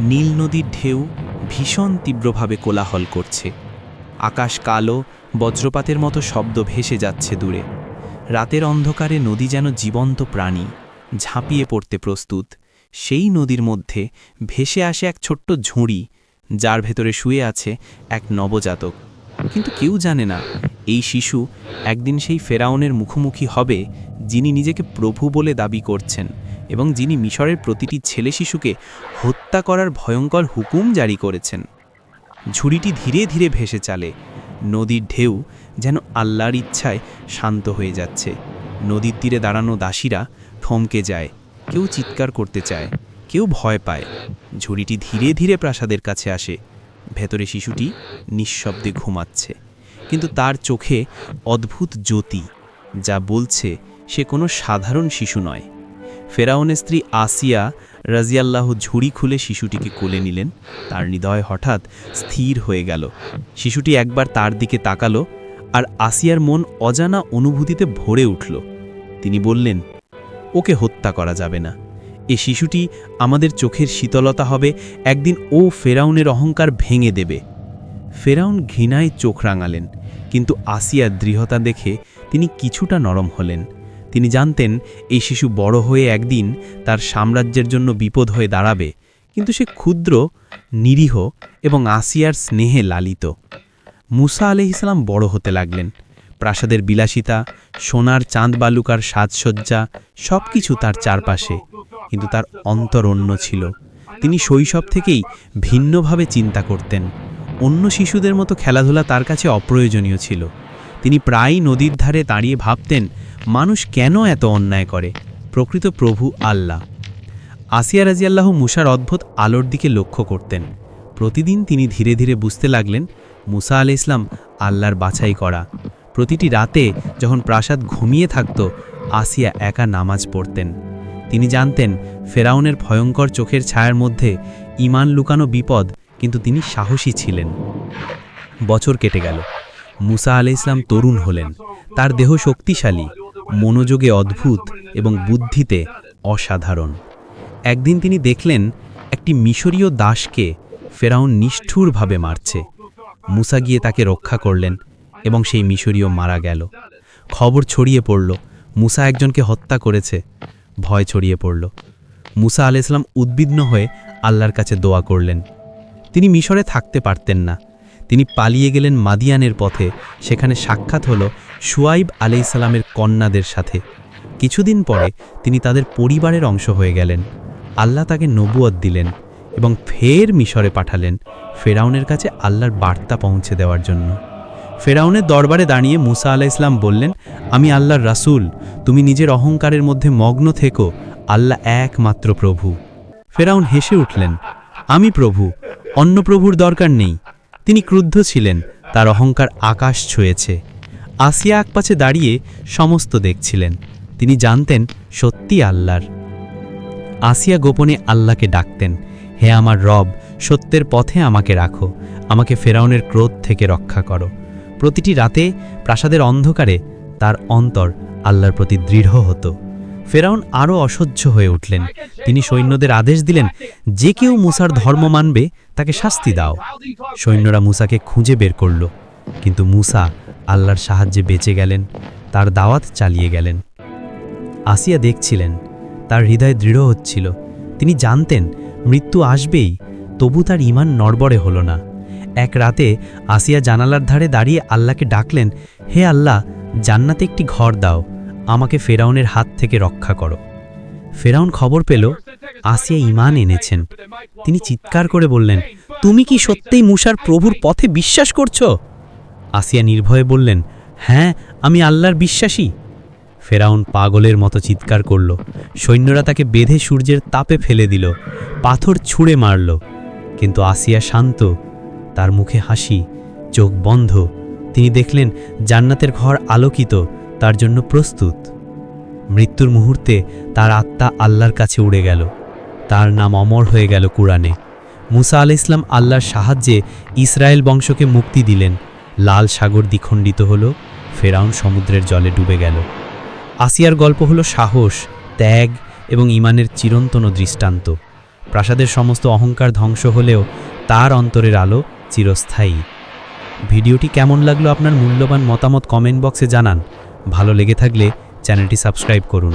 নীল নদীর ঢেউ ভীষণ তীব্রভাবে কোলাহল করছে। আকাশ কালো, বজ্রপাতের মতো শব্দ ভেসে যাচ্ছে দূরে। রাতের অন্ধকারে নদী যেন জীবন্ত প্রাণী, ঝাঁপিয়ে পড়তে প্রস্তুত। সেই নদীর মধ্যে ভেসে আসে এক ছোট্ট ঝুড়ি, যার ভেতরে শুয়ে আছে এক নবজাতক। কিন্তু কেউ জানে না, এই শিশু একদিন সেই ফেরাউনের মুখোমুখি হবে যিনি নিজেকে প্রভু বলে দাবি করছেন। এবং যিনি মিশরের প্রতিটি ছেলে শিশুকে হত্যা করার ভয়ঙ্কর হুকুম জারি করেছেন। ঝুড়িটি ধীরে ধীরে ভেসে চালে। নদীর ঢেউ যেন আল্লাহর ইচ্ছায় শান্ত হয়ে যাচ্ছে। নদীর তীরে দাঁড়ানো দাসীরা থমকে যায়। কেউ চিৎকার করতে চায়, কেউ ভয় পায়। ঝুড়িটি ধীরে ধীরে প্রাসাদের কাছে আসে। ভেতরে শিশুটি নিঃশব্দে ঘুমাচ্ছে। কিন্তু তার চোখে অদ্ভুত জ্যোতি, যা বলছে সে কোনো সাধারণ শিশু নয়। ফেরাউনের স্ত্রী আসিয়া রাজিয়াল্লাহ ঝুড়ি খুলে শিশুটিকে কোলে নিলেন। তার হৃদয় হঠাৎ স্থির হয়ে গেল। শিশুটি একবার তার দিকে তাকালো আর আসিয়ার মন অজানা অনুভূতিতে ভরে উঠল। তিনি বললেন, ওকে হত্যা করা যাবে না। এ শিশুটি আমাদের চোখের শীতলতা হবে, একদিন ও ফেরাউনের অহংকার ভেঙে দেবে। ফেরাউন ঘৃণায় চোখ রাঙালেন, কিন্তু আসিয়ার দৃঢ়তা দেখে তিনি কিছুটা নরম হলেন। তিনি জানতেন, এই শিশু বড় হয়ে একদিন তার সাম্রাজ্যের জন্য বিপদ হয়ে দাঁড়াবে। কিন্তু সে ক্ষুদ্র, নিরীহ এবং আসিয়ার স্নেহে লালিত। মুসা আলহিসাল্লাম বড় হতে লাগলেন। প্রাসাদের বিলাসিতা, সোনার চাঁদ বালুকার সাজসজ্জা সব কিছু তার চারপাশে। কিন্তু তার অন্তর অন্য ছিল। তিনি শৈশব থেকেই ভিন্নভাবে চিন্তা করতেন। অন্য শিশুদের মতো খেলাধুলা তার কাছে অপ্রয়োজনীয় ছিল। তিনি প্রায়ই নদীর ধারে দাঁড়িয়ে ভাবতেন, মানুষ কেন এত অন্যায় করে? প্রকৃত প্রভু আল্লাহ। আসিয়া রাজিয়াল্লাহ মুসার অদ্ভুত আলোর দিকে লক্ষ্য করতেন। প্রতিদিন তিনি ধীরে ধীরে বুঝতে লাগলেন, মুসা আলি ইসলাম আল্লাহর বাছাই করা। প্রতিটি রাতে যখন প্রাসাদ ঘুমিয়ে থাকত, আসিয়া একা নামাজ পড়তেন। তিনি জানতেন, ফেরাউনের ভয়ঙ্কর চোখের ছায়ার মধ্যে ইমান লুকানো বিপদ, কিন্তু তিনি সাহসী ছিলেন। বছর কেটে গেল। মুসা আলি ইসলাম তরুণ হলেন। তার দেহ শক্তিশালী, মনোযোগে অদ্ভুত এবং বুদ্ধিতে অসাধারণ। একদিন তিনি দেখলেন, একটি মিশরীয় দাসকে ফেরাউন নিষ্ঠুরভাবে মারছে। মুসা গিয়ে তাকে রক্ষা করলেন এবং সেই মিশরীয় মারা গেল। খবর ছড়িয়ে পড়ল, মুসা একজনকে হত্যা করেছে। ভয় ছড়িয়ে পড়ল। মুসা আলাইসলাম উদ্বিগ্ন হয়ে আল্লাহর কাছে দোয়া করলেন। তিনি মিশরে থাকতে পারতেন না। তিনি পালিয়ে গেলেন মাদিয়ানের পথে। সেখানে সাক্ষাৎ হল সুয়াইব আলাইসালামের কন্যাদের সাথে। কিছুদিন পরে তিনি তাদের পরিবারের অংশ হয়ে গেলেন। আল্লাহ তাকে নবুয়ত দিলেন এবং ফের মিশরে পাঠালেন ফেরাউনের কাছে আল্লাহর বার্তা পৌঁছে দেওয়ার জন্য। ফেরাউনের দরবারে দাঁড়িয়ে মুসা আলাহ ইসলাম বললেন, আমি আল্লাহর রাসূল, তুমি নিজের অহংকারের মধ্যে মগ্ন থেকো, আল্লাহ একমাত্র প্রভু। ফেরাউন হেসে উঠলেন, আমি প্রভু, অন্য প্রভুর দরকার নেই। তিনি ক্রুদ্ধ ছিলেন, তার অহংকার আকাশ ছুঁয়েছে। আসিয়া একপাছে দাঁড়িয়ে সমস্ত দেখছিলেন। তিনি জানতেন, সত্যি আল্লাহর। আসিয়া গোপনে আল্লাহকে ডাকতেন, হে আমার রব, সত্যের পথে আমাকে রাখো, আমাকে ফেরাউনের ক্রোধ থেকে রক্ষা করো। প্রতিটি রাতে প্রাসাদের অন্ধকারে তার অন্তর আল্লাহর প্রতি দৃঢ় হতো। ফেরাউন আরও অসহ্য হয়ে উঠলেন। তিনি সৈন্যদের আদেশ দিলেন, যে কেউ মুসার ধর্ম মানবে, তাকে শাস্তি দাও। সৈন্যরা মুসাকে খুঁজে বের করল, কিন্তু মুসা আল্লাহর সাহায্যে বেঁচে গেলেন, তার দাওয়াত চালিয়ে গেলেন। আসিয়া দেখছিলেন, তার হৃদয় দৃঢ় হচ্ছিল। তিনি জানতেন, মৃত্যু আসবেই, তবু তার ইমান নড়বড়ে হলো না। এক রাতে আসিয়া জানালার ধারে দাঁড়িয়ে আল্লাহকে ডাকলেন, হে আল্লাহ, জান্নাতে একটি ঘর দাও। আমাকে ফেরাউনের হাত থেকে রক্ষা করো। ফেরাউন খবর পেল, আসিয়া ইমান এনেছেন। তিনি চিৎকার করে বললেন, তুমি কি সত্যিই মুসার প্রভুর পথে বিশ্বাস করছ? আসিয়া নির্ভয়ে বললেন হ্যাঁ আমি আল্লাহর বিশ্বাসী। ফেরাউন পাগলের মতো চিৎকার করল। সৈন্যরা তাকে বেঁধে সূর্যের তাপে ফেলে দিল, পাথর ছুঁড়ে মারল। কিন্তু আসিয়া শান্ত, তার মুখে হাসি, চোখ বন্ধ। তিনি দেখলেন, জান্নাতের ঘর আলোকিত তার জন্য প্রস্তুত। মৃত্যুর মুহূর্তে তার আত্মা আল্লাহর কাছে উড়ে গেল। তার নাম অমর হয়ে গেল কুরআনে। মুসা আল ইসলাম আল্লাহর সাহায্যে ইসরায়েল বংশকে মুক্তি দিলেন। লাল সাগর দ্বিখণ্ডিত হল, ফেরাউন সমুদ্রের জলে ডুবে গেল। আসিয়ার গল্প হলো সাহস, ত্যাগ এবং ইমানের চিরন্তন দৃষ্টান্ত। প্রাসাদের সমস্ত অহংকার ধ্বংস হলেও তার অন্তরের আলো চিরস্থায়ী। ভিডিওটি কেমন লাগল আপনার মূল্যবান মতামত কমেন্ট বক্সে জানান। ভালো লেগে থাকলে চ্যানেলটি সাবস্ক্রাইব করুন।